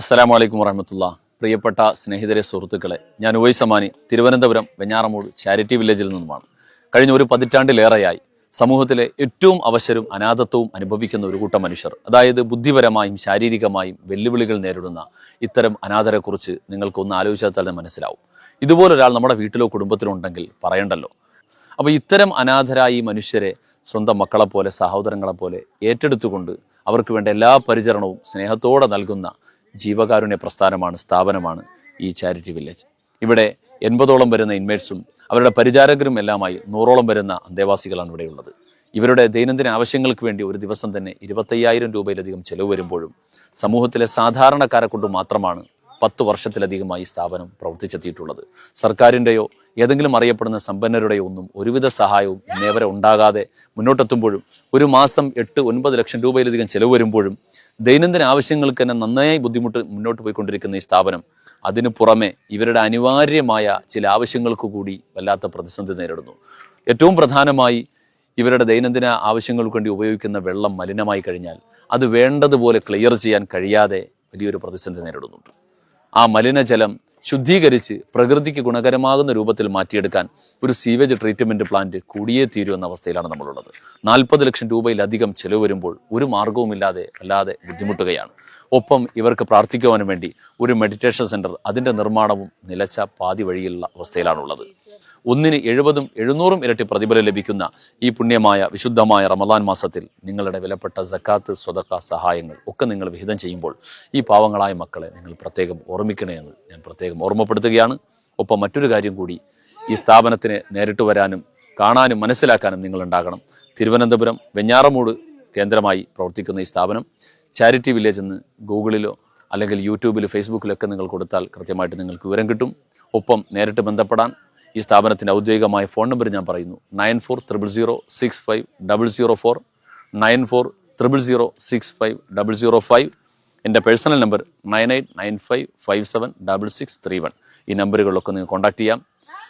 അസ്സലാമു അലൈക്കും വറഹമത്തുള്ള. പ്രിയപ്പെട്ട സ്നേഹിതരെ സുഹൃത്തുക്കളെ ഞാൻ ഉവൈസമാനി തിരുവനന്തപുരം വെഞ്ഞാറമൂട് ചാരിറ്റി വില്ലേജിൽ നിന്നുമാണ്. കഴിഞ്ഞ ഒരു പതിറ്റാണ്ടിലേറെയായി സമൂഹത്തിലെ ഏറ്റവും അവശരും അനാഥത്വവും അനുഭവിക്കുന്ന ഒരു കൂട്ടം മനുഷ്യർ അതായത് ബുദ്ധിപരമായും ശാരീരികമായും വെല്ലുവിളികൾ നേരിടുന്ന ഇത്തരം അനാഥരെക്കുറിച്ച് നിങ്ങൾക്കൊന്ന് ആലോചിച്ചാൽ തന്നെ മനസ്സിലാവും. ഇതുപോലൊരാൾ നമ്മുടെ വീട്ടിലോ കുടുംബത്തിലോ ഉണ്ടെങ്കിൽ പറയണ്ടല്ലോ. അപ്പോൾ ഇത്തരം അനാഥരായ മനുഷ്യരെ സ്വന്തം മക്കളെപ്പോലെ സഹോദരങ്ങളെപ്പോലെ സഹോദരങ്ങളെ പോലെ ഏറ്റെടുത്തുകൊണ്ട് അവർക്ക് വേണ്ട എല്ലാ പരിചരണവും സ്നേഹത്തോടെ നൽകുന്ന ജീവകാരുണ്യ പ്രസ്ഥാനമാണ് സ്ഥാപനമാണ് ഈ ചാരിറ്റി വില്ലേജ്. ഇവിടെ എൺപതോളം വരുന്ന ഇൻമേറ്റ്സും അവരുടെ പരിചാരകരും എല്ലാമായി നൂറോളം വരുന്ന അന്തേവാസികളാണ് ഇവിടെയുള്ളത് ഇവരുടെ ദൈനംദിന ആവശ്യങ്ങൾക്ക് വേണ്ടി ഒരു ദിവസം തന്നെ ഇരുപത്തയ്യായിരം രൂപയിലധികം ചെലവ് വരുമ്പോഴും സമൂഹത്തിലെ സാധാരണക്കാരെ കൊണ്ട് മാത്രമാണ് പത്ത് വർഷത്തിലധികമായി സ്ഥാപനം പ്രവർത്തിച്ചെത്തിയിട്ടുള്ളത്. സർക്കാരിന്റെയോ ഏതെങ്കിലും അറിയപ്പെടുന്ന സമ്പന്നരുടെയോ ഒന്നും ഒരുവിധ സഹായവും ഇന്നേവരെ ഉണ്ടാകാതെ മുന്നോട്ടെത്തുമ്പോഴും ഒരു മാസം എട്ട് ഒൻപത് ലക്ഷം രൂപയിലധികം ചെലവ് വരുമ്പോഴും ദൈനംദിന ആവശ്യങ്ങൾക്ക് തന്നെ നന്നായി ബുദ്ധിമുട്ട് മുന്നോട്ട് പോയിക്കൊണ്ടിരിക്കുന്ന ഈ സ്ഥാപനം അതിനു പുറമെ ഇവരുടെ അനിവാര്യമായ ചില ആവശ്യങ്ങൾക്ക് കൂടി വല്ലാത്ത പ്രതിസന്ധി നേരിടുന്നു. ഏറ്റവും പ്രധാനമായി ഇവരുടെ ദൈനംദിന ആവശ്യങ്ങൾക്ക് വേണ്ടി ഉപയോഗിക്കുന്ന വെള്ളം മലിനമായി കഴിഞ്ഞാൽ അത് വേണ്ടതുപോലെ ക്ലിയർ ചെയ്യാൻ കഴിയാതെ വലിയൊരു പ്രതിസന്ധി നേരിടുന്നുണ്ട്. ആ മലിനജലം ശുദ്ധീകരിച്ച് പ്രകൃതിക്ക് ഗുണകരമാകുന്ന രൂപത്തിൽ മാറ്റിയെടുക്കാൻ ഒരു സീവേജ് ട്രീറ്റ്മെന്റ് പ്ലാന്റ് കൂടിയേ തീരൂ എന്ന അവസ്ഥയിലാണ് നമ്മളുള്ളത്. നാൽപ്പത് ലക്ഷം രൂപയിലധികം ചെലവ് വരുമ്പോൾ ഒരു മാർഗവുമില്ലാതെ അല്ലാതെ ബുദ്ധിമുട്ടുകയാണ്. ഒപ്പം ഇവർക്ക് പ്രാർത്ഥിക്കുവാനും വേണ്ടി ഒരു മെഡിറ്റേഷൻ സെന്റർ അതിന്റെ നിർമ്മാണവും നിലച്ച പാതി വഴിയിലുള്ള അവസ്ഥയിലാണുള്ളത്. ഒന്നിന് എഴുപതും എഴുന്നൂറും ഇരട്ടി പ്രതിഫലം ലഭിക്കുന്ന ഈ പുണ്യമായ വിശുദ്ധമായ റമദാൻ മാസത്തിൽ നിങ്ങളുടെ വിലപ്പെട്ട സക്കാത്ത് സ്വതക്ക സഹായങ്ങൾ ഒക്കെ നിങ്ങൾ വിഹിതം ചെയ്യുമ്പോൾ ഈ പാവങ്ങളായ മക്കളെ നിങ്ങൾ പ്രത്യേകം ഓർമ്മിക്കണമെന്ന് ഞാൻ പ്രത്യേകം ഓർമ്മപ്പെടുത്തുകയാണ്. ഒപ്പം മറ്റൊരു കാര്യം കൂടി ഈ സ്ഥാപനത്തിന് നേരിട്ട് വരാനും കാണാനും മനസ്സിലാക്കാനും നിങ്ങളുണ്ടാകണം. തിരുവനന്തപുരം വെഞ്ഞാറമൂട് കേന്ദ്രമായി പ്രവർത്തിക്കുന്ന ഈ സ്ഥാപനം ചാരിറ്റി വില്ലേജ് എന്ന് ഗൂഗിളിലോ അല്ലെങ്കിൽ യൂട്യൂബിലോ ഫേസ്ബുക്കിലൊക്കെ നിങ്ങൾ കൊടുത്താൽ കൃത്യമായിട്ട് നിങ്ങൾക്ക് വിവരം കിട്ടും. ഒപ്പം നേരിട്ട് ബന്ധപ്പെടാൻ ഈ സ്ഥാപനത്തിന്റെ ഔദ്യോഗികമായ ഫോൺ നമ്പർ ഞാൻ പറയുന്നു. Nine four triple zero six five double zero four nine four triple zero six five double zero five. എന്റെ personal number nine eight nine five five seven double six three one. ഈ നമ്പറുകളിലൊക്കെ നിങ്ങൾ contact ചെയ്യാം.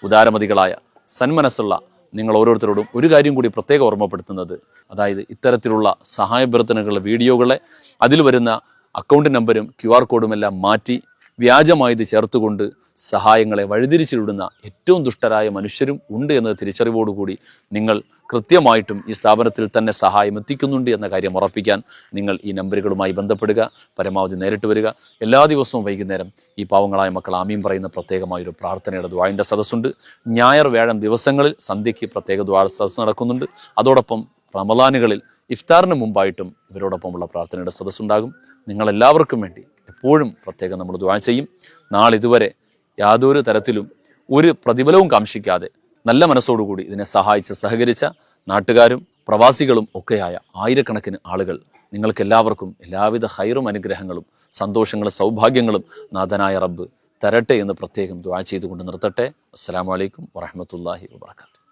ഉദാരമതികളായ സന്മനസ്സുള്ള നിങ്ങൾ ഓരോരുത്തരോടും ഒരു കാര്യം കൂടി പ്രത്യേകം ഓർമ്മപ്പെടുത്തുന്നത്. അതായത് ഇത്തരത്തിലുള്ള സഹായഭ്യർത്ഥനകളുടെ വീഡിയോകളെ അതിൽ വരുന്ന അക്കൗണ്ട് നമ്പരും ക്യു ആർ കോഡും എല്ലാം മാറ്റി വ്യാജമായത് ചേർത്തുകൊണ്ട് സഹായങ്ങളെ വഴിതിരിച്ചിടുന്ന ഏറ്റവും ദുഷ്ടരായ മനുഷ്യരും ഉണ്ട് എന്ന തിരിച്ചറിവോടുകൂടി നിങ്ങൾ കൃത്യമായിട്ടും ഈ സ്ഥാപനത്തിൽ തന്നെ സഹായം എത്തിക്കുന്നുണ്ട് എന്ന കാര്യം ഉറപ്പിക്കാൻ നിങ്ങൾ ഈ നമ്പറുകളുമായി ബന്ധപ്പെടുക പരമാവധി നേരിട്ട് വരിക. എല്ലാ ദിവസവും വൈകുന്നേരം ഈ പാവങ്ങളായ മക്കൾ ആമീം പറയുന്ന പ്രത്യേകമായൊരു പ്രാർത്ഥനയുടെ ദ്വായന്റെ സദസ്സുണ്ട്. ഞായർ വ്യാഴം ദിവസങ്ങളിൽ സന്ധ്യയ്ക്ക് പ്രത്യേക ദ്വാര സദസ് നടക്കുന്നുണ്ട്. അതോടൊപ്പം റമദാനുകളിൽ ഇഫ്താറിന് മുമ്പായിട്ടും ഇവരോടൊപ്പമുള്ള പ്രാർത്ഥനയുടെ സദസ്സുണ്ടാകും. നിങ്ങളെല്ലാവർക്കും വേണ്ടി എപ്പോഴും പ്രത്യേകം നമ്മൾ ദ്വാ ചെയ്യും. നാളിതുവരെ യാതൊരു തരത്തിലും ഒരു പ്രതിഫലവും കാംക്ഷിക്കാതെ നല്ല മനസ്സോടുകൂടി ഇതിനെ സഹായിച്ച് സഹകരിച്ച നാട്ടുകാരും പ്രവാസികളും ഒക്കെയായ ആയിരക്കണക്കിന് ആളുകൾ നിങ്ങൾക്കെല്ലാവർക്കും എല്ലാവിധ ഹൈറും അനുഗ്രഹങ്ങളും സന്തോഷങ്ങളും സൗഭാഗ്യങ്ങളും നാഥനായ റബ്ബ് തരട്ടെ എന്ന് പ്രത്യേകം ദ്വാ ചെയ്തുകൊണ്ട് നിർത്തട്ടെ. അസ്സാം വലൈക്കും വറഹമത്തല്ലാഹി വാത്തു